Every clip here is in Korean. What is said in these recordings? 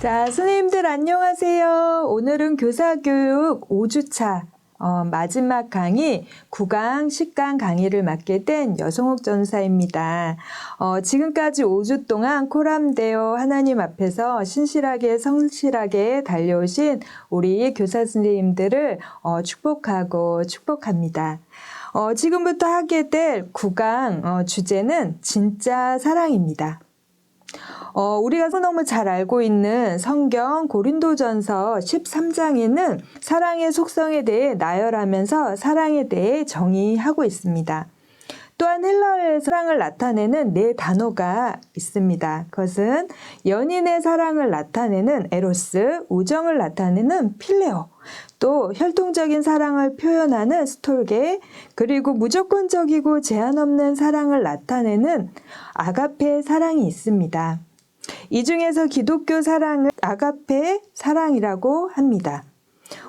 자, 선생님들 안녕하세요. 오늘은 교사교육 5주차 어, 마지막 강의 구강 식강 강의를 맡게 된 여성옥 전사입니다. 어, 지금까지 5주 동안 코람되어 하나님 앞에서 신실하게 성실하게 달려오신 우리 교사 선생님들을 어, 축복하고 축복합니다. 어, 지금부터 하게 될 구강 어, 주제는 진짜 사랑입니다. 어, 우리가 너무 잘 알고 있는 성경 고린도전서 13장에는 사랑의 속성에 대해 나열하면서 사랑에 대해 정의하고 있습니다. 또한 헬라어의 사랑을 나타내는 네 단어가 있습니다. 그것은 연인의 사랑을 나타내는 에로스, 우정을 나타내는 필레오, 또 혈통적인 사랑을 표현하는 스톨게, 그리고 무조건적이고 제한 없는 사랑을 나타내는 아가페 사랑이 있습니다. 이 중에서 기독교 사랑을 아가페 사랑이라고 합니다.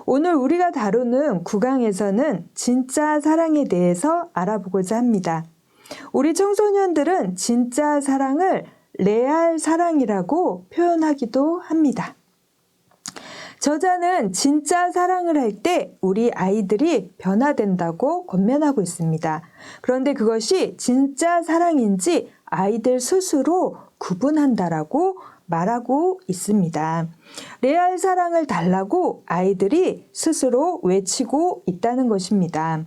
오늘 우리가 다루는 구강에서는 진짜 사랑에 대해서 알아보고자 합니다. 우리 청소년들은 진짜 사랑을 레알 사랑이라고 표현하기도 합니다. 저자는 진짜 사랑을 할 때 우리 아이들이 변화된다고 권면하고 있습니다. 그런데 그것이 진짜 사랑인지 아이들 스스로 구분한다라고 말하고 있습니다. 레알 사랑을 달라고 아이들이 스스로 외치고 있다는 것입니다.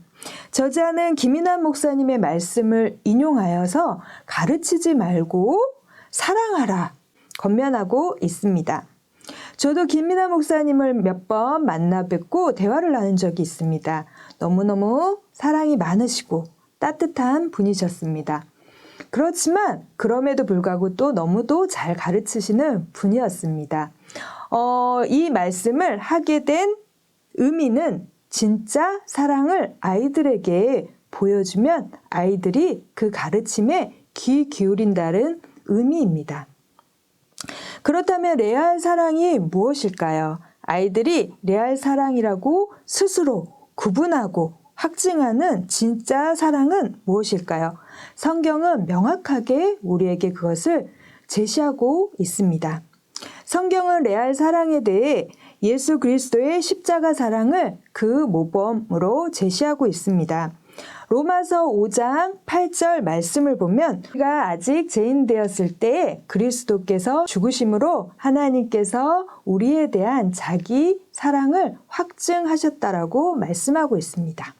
저자는 김인환 목사님의 말씀을 인용하여서 가르치지 말고 사랑하라 권면하고 있습니다. 저도 김민아 목사님을 몇 번 만나 뵙고 대화를 나눈 적이 있습니다. 너무너무 사랑이 많으시고 따뜻한 분이셨습니다. 그렇지만 그럼에도 불구하고 또 너무도 잘 가르치시는 분이었습니다. 어, 이 말씀을 하게 된 의미는 진짜 사랑을 아이들에게 보여주면 아이들이 그 가르침에 귀 기울인다는 의미입니다. 그렇다면 레알 사랑이 무엇일까요? 아이들이 레알 사랑이라고 스스로 구분하고 확증하는 진짜 사랑은 무엇일까요? 성경은 명확하게 우리에게 그것을 제시하고 있습니다. 성경은 레알 사랑에 대해 예수 그리스도의 십자가 사랑을 그 모범으로 제시하고 있습니다. 로마서 5장 8절 말씀을 보면 우리가 아직 죄인되었을 때 그리스도께서 죽으심으로 하나님께서 우리에 대한 자기 사랑을 확증하셨다라고 말씀하고 있습니다.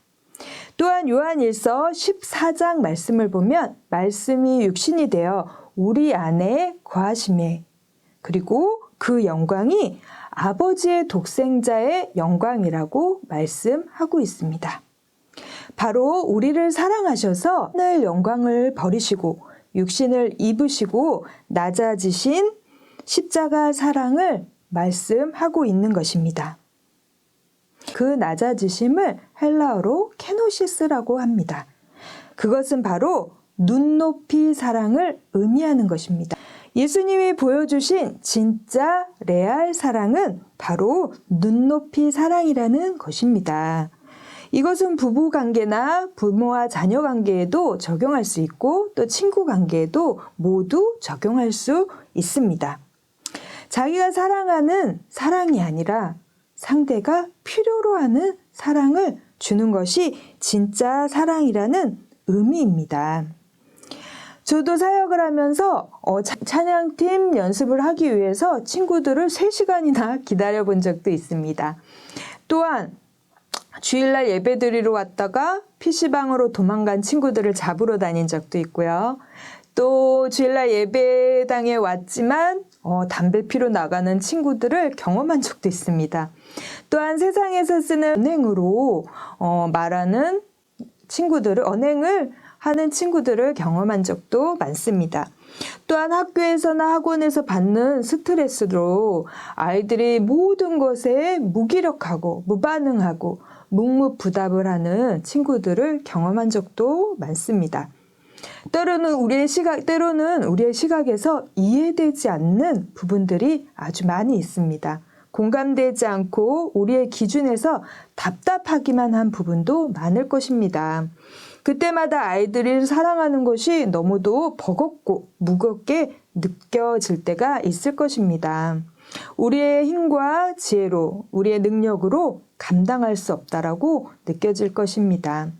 또한 요한일서 14장 말씀을 보면 말씀이 육신이 되어 우리 안에 거하심에 그리고 그 영광이 아버지의 독생자의 영광이라고 말씀하고 있습니다. 바로 우리를 사랑하셔서 하늘 영광을 버리시고 육신을 입으시고 낮아지신 십자가 사랑을 말씀하고 있는 것입니다. 그 낮아지심을 헬라어로 케노시스라고 합니다. 그것은 바로 눈높이 사랑을 의미하는 것입니다. 예수님이 보여주신 진짜 레알 사랑은 바로 눈높이 사랑이라는 것입니다. 이것은 부부 관계나 부모와 자녀 관계에도 적용할 수 있고 또 친구 관계에도 모두 적용할 수 있습니다. 자기가 사랑하는 사랑이 아니라 상대가 필요로 하는 사랑을 주는 것이 진짜 사랑이라는 의미입니다. 저도 사역을 하면서 어, 찬양팀 연습을 하기 위해서 친구들을 3시간이나 기다려 본 적도 있습니다. 또한 주일날 예배 드리러 왔다가 PC방으로 도망간 친구들을 잡으러 다닌 적도 있고요. 또 주일날 예배당에 왔지만 어, 담배 피러 나가는 친구들을 경험한 적도 있습니다. 또한 세상에서 쓰는 언행으로 어, 말하는 친구들을 언행을 하는 친구들을 경험한 적도 많습니다. 또한 학교에서나 학원에서 받는 스트레스로 아이들이 모든 것에 무기력하고 무반응하고 묵묵부답을 하는 친구들을 경험한 적도 많습니다. 때로는 우리의 시각, 때로는 우리의 시각에서 이해되지 않는 부분들이 아주 많이 있습니다. 공감되지 않고 우리의 기준에서 답답하기만 한 부분도 많을 것입니다. 그때마다 아이들이 사랑하는 것이 너무도 버겁고 무겁게 느껴질 때가 있을 것입니다. 우리의 힘과 지혜로, 우리의 능력으로 감당할 수 없다라고 느껴질 것입니다.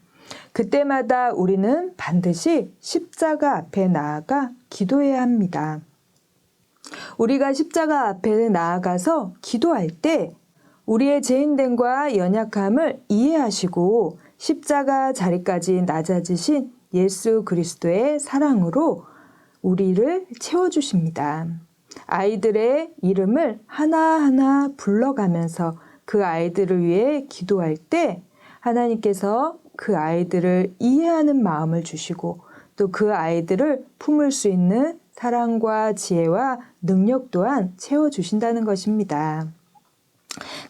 그때마다 우리는 반드시 십자가 앞에 나아가 기도해야 합니다. 우리가 십자가 앞에 나아가서 기도할 때 우리의 죄인됨과 연약함을 이해하시고 십자가 자리까지 낮아지신 예수 그리스도의 사랑으로 우리를 채워주십니다. 아이들의 이름을 하나하나 불러가면서 그 아이들을 위해 기도할 때 하나님께서 그 아이들을 이해하는 마음을 주시고 또 그 아이들을 품을 수 있는 사랑과 지혜와 능력 또한 채워주신다는 것입니다.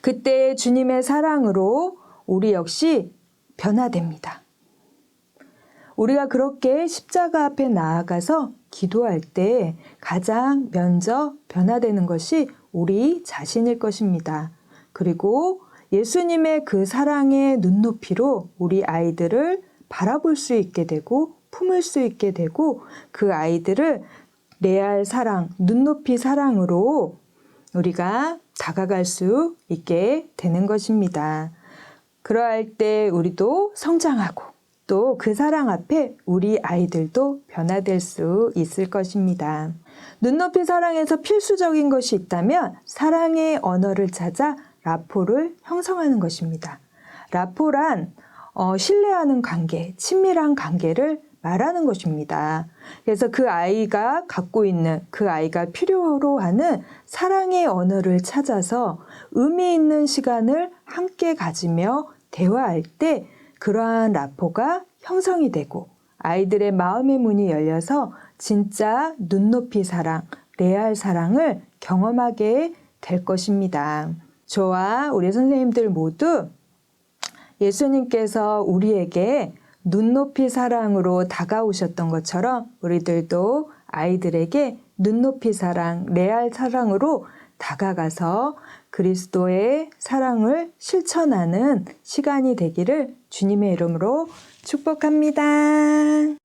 그때 주님의 사랑으로 우리 역시 변화됩니다. 우리가 그렇게 십자가 앞에 나아가서 기도할 때 가장 먼저 변화되는 것이 우리 자신일 것입니다. 그리고 예수님의 그 사랑의 눈높이로 우리 아이들을 바라볼 수 있게 되고 품을 수 있게 되고 그 아이들을 레알 사랑, 눈높이 사랑으로 우리가 다가갈 수 있게 되는 것입니다. 그러할 때 우리도 성장하고 또 그 사랑 앞에 우리 아이들도 변화될 수 있을 것입니다. 눈높이 사랑에서 필수적인 것이 있다면 사랑의 언어를 찾아 라포를 형성하는 것입니다. 라포란 어, 신뢰하는 관계, 친밀한 관계를 말하는 것입니다. 그래서 그 아이가 갖고 있는 그 아이가 필요로 하는 사랑의 언어를 찾아서 의미 있는 시간을 함께 가지며 대화할 때 그러한 라포가 형성이 되고 아이들의 마음의 문이 열려서 진짜 눈높이 사랑, 레알 사랑을 경험하게 될 것입니다. 저와 우리 선생님들 모두 예수님께서 우리에게 눈높이 사랑으로 다가오셨던 것처럼 우리들도 아이들에게 눈높이 사랑, 레알 사랑으로 다가가서 그리스도의 사랑을 실천하는 시간이 되기를 주님의 이름으로 축복합니다.